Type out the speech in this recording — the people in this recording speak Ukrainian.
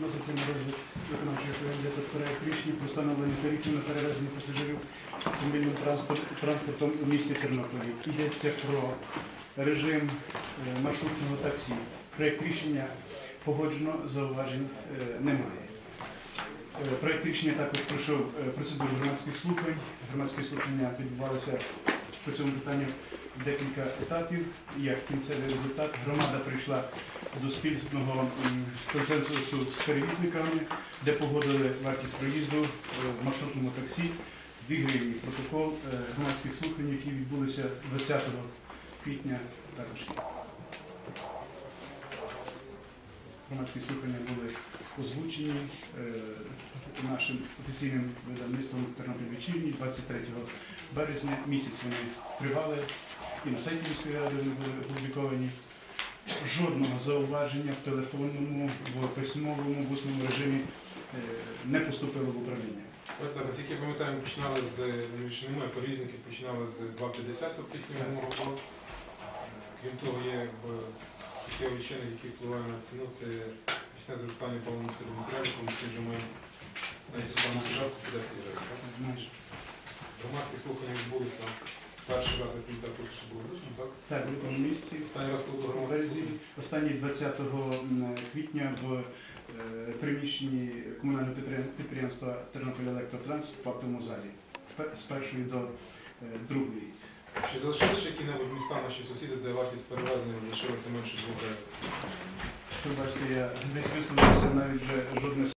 Вноситься на розгляд виконавчого комітету проект рішення про встановлення тарифів на перевезення пасажирів автомобільним транспортом у місті Тернополі. Йдеться про режим е, маршрутного таксі. Проект рішення погоджено, зауважень е, немає. Е, Проект рішення також пройшов процедуру громадських слухань. Громадські слухання відбувалися по цьому питанню декілька етапів. Як кінцевий результат, громада прийшла до спільного консенсусу з перевізниками, де погодили вартість проїзду е, в маршрутному таксі. Гривні протокол е, громадських слухань, які відбулися 20 квітня також. Громадські слухання були озвучені е, нашим офіційним видавництвом Тернопіль Вечірній 23 березня. Місяць вони тривали і на сайті міської ради вони були опубліковані. Жодного зауваження в телефонному, в письмовому, в усному режимі е, не поступило в управління. Ось так, наскільки я пам'ятаю, ми починали з не ми, починали з 2,50 їхнього мого було. Крім того, є якби, суттєвий чинник, який впливає на ціну, це почне зростання повністю до матеріалів, тому що вже ми навіть саму спочатку піде сіжати. Знаєш, Громадські слухання відбулися перший раз, як коли це ще було вручно, так? Так, в тому місці. Останній раз, коли березі, останній 20 квітня в е, приміщенні комунального підприємства Тернопіль Електротранс в актовому залі з першої до е, другої. Чи залишилися які-небудь міста наші сусіди, де вартість перевезення лишилася менше 2 гривень? Ви бачите, я десь висловився навіть вже жодне